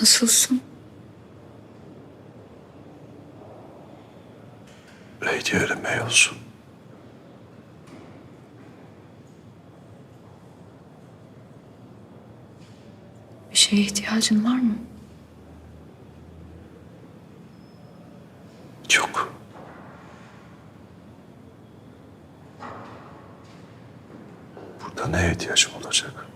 Nasılsın? Diyelim ey olsun. Bir şeye ihtiyacın var mı? Yok. Burada neye ihtiyacım olacak?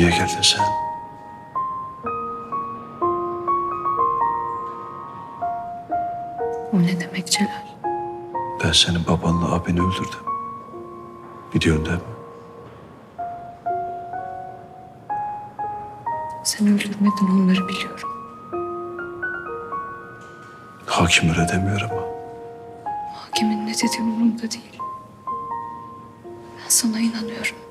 Niye geldin sen? O ne demek Celal? Ben senin babanla abini öldürdüm. Biliyorsun değil mi? Sen öldürmedin onları biliyorum. Hakim öyle demiyor ama. Hakimin ne dediği umurumda değil. Ben sana inanıyorum.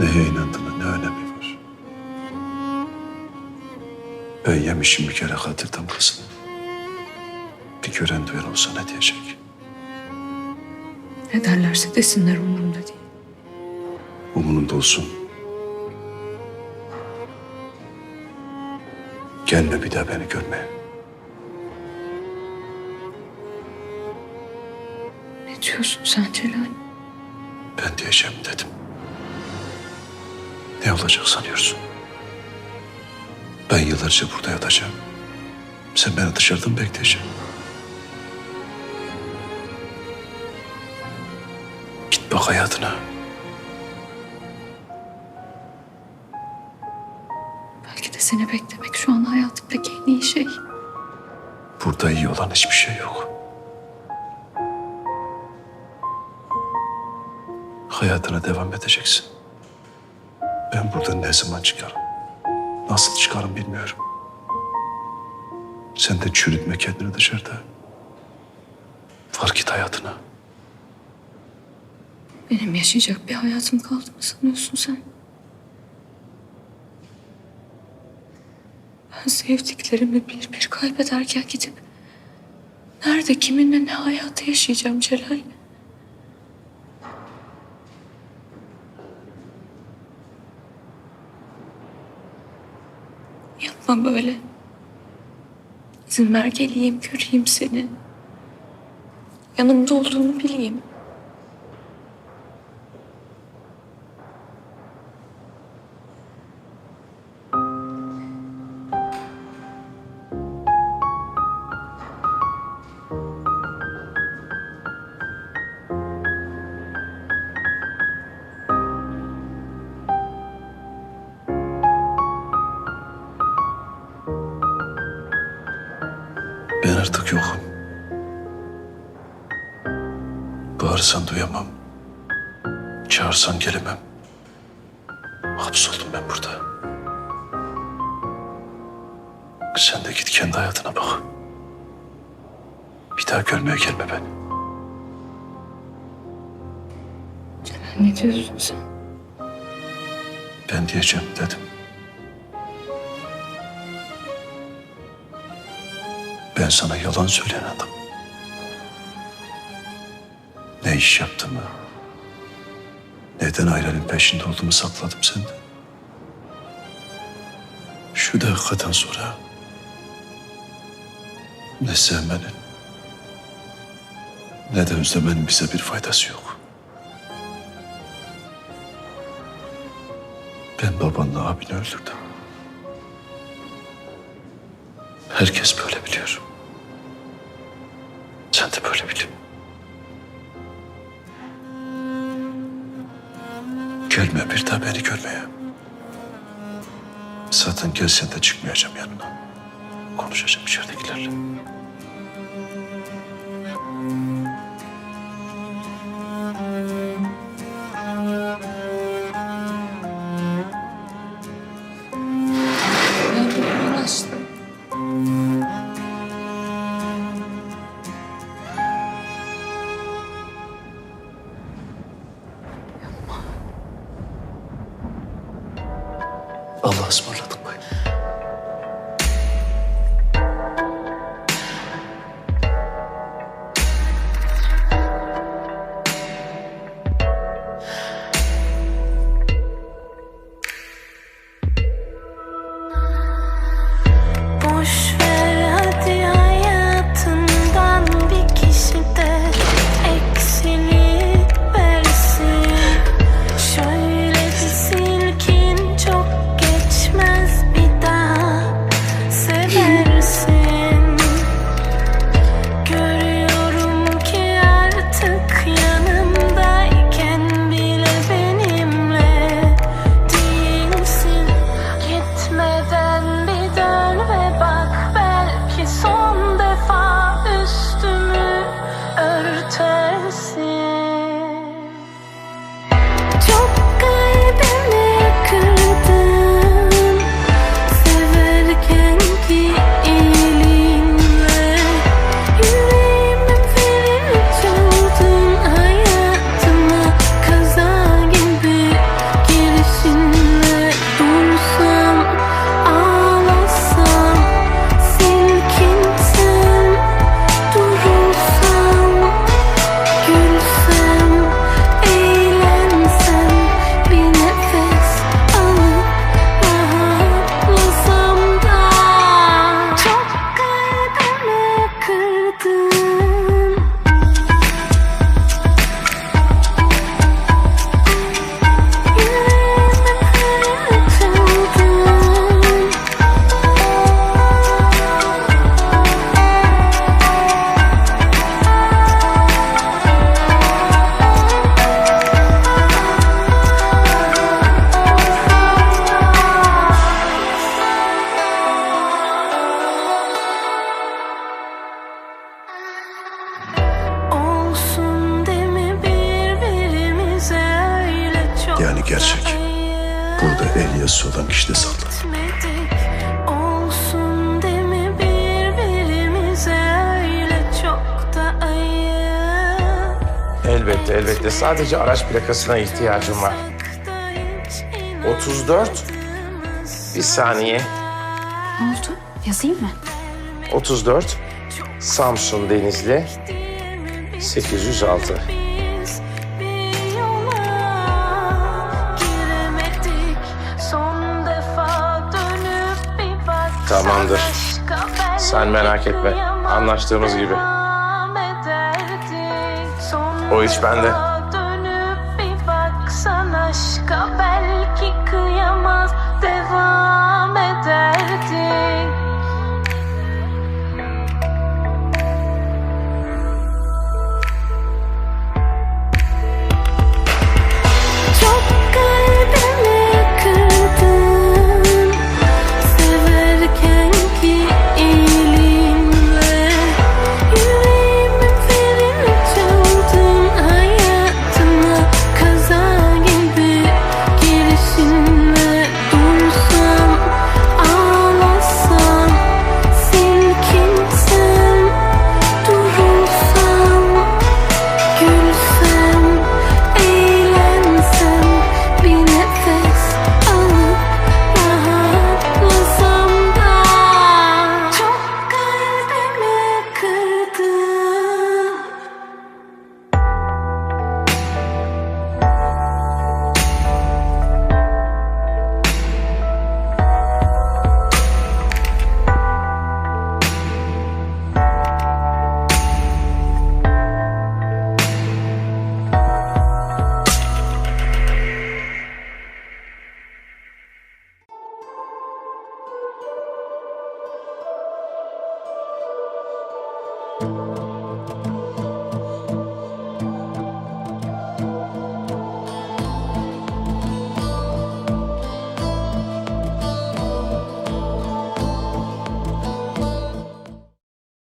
Neye inandığının ne önemi var? Ben yemişim bir kere hatırdan kızını. Bir gören duyan olsa ne diyecek? Ne derlerse desinler umurumda değil. Umurunda olsun. Gelme bir daha beni görmeye. Ne diyorsun sen Celal? Ben diyeceğim dedim. Ne olacak sanıyorsun? Ben yıllarca burada yatacağım. Sen beni dışarıdan bekleyeceksin. Git bak hayatına. Belki de seni beklemek şu an hayatımdaki en iyi şey. Burada iyi olan hiçbir şey yok. Hayatına devam edeceksin. Ben buradan ne zaman çıkarım? Nasıl çıkarım bilmiyorum. Sen de çürütme kendini dışarıda. Var git hayatına. Benim yaşayacak bir hayatım kaldı mı sanıyorsun sen? Ben sevdiklerimi bir bir kaybederken gidip... ...nerede kiminle ne hayatı yaşayacağım Celal? Yapma böyle. İzin ver geleyim göreyim seni. Yanımda olduğunu bileyim. Artık yokum. Bağırsan duyamam. Çağırsan gelemem. Hapsoldum ben burada. Sen de git kendi hayatına bak. Bir daha görmeye gelme beni. Celal ne diyorsun sen? Ben diyeceğim dedim. Ben sana yalan söyleyen adam. Ne iş yaptığımı, neden ailenin peşinde olduğumu sakladım senden. Şu dakikadan sonra ne sevmenin ne de özlemenin bize bir faydası yok. Ben babanla abini öldürdüm. Herkes böyle biliyor. Sen de böyle bil. Gelme bir daha beni görmeye. Zaten gelsen de çıkmayacağım yanına. Konuşacağım içeridekilerle. rahatsız olan kişi de saklı. Elbette, elbette. Sadece araç plakasına ihtiyacım var. 34 bir saniye. Ne oldu? Yazayım mı? 34 Samsun Denizli 806. Tamamdır. Sen merak etme. Anlaştığımız gibi. O iş bende.